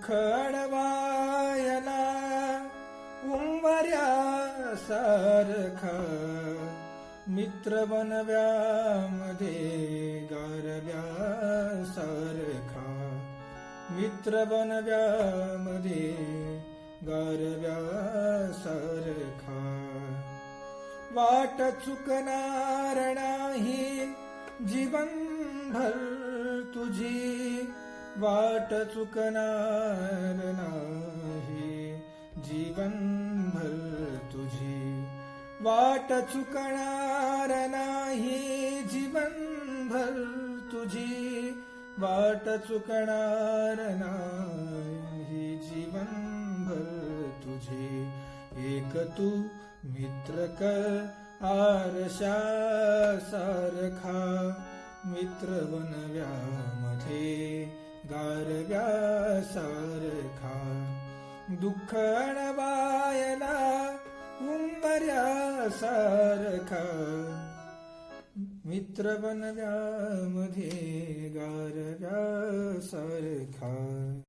दुःख उंबऱ्या सारखा. मित्र बनव्यामध्ये गारव्या सारखा. मित्र बनव्यामध्ये गारव्या सारखा. वाट चुकणार नाही जीवनभर तुझी वाट चुकणार नाही. जीवनभर तुझी वाट चुकणार नाही. जीवनभर तुझी वाट चुकणार नाही. जीवनभर तुझे एक तू मित्र कर आरशा सारखा मित्र बनव्यामध्ये गारव्या सारखा. दुःख अणवायला उंबऱ्यासारखा मित्र बनव्यामध्ये गारव्यासारखा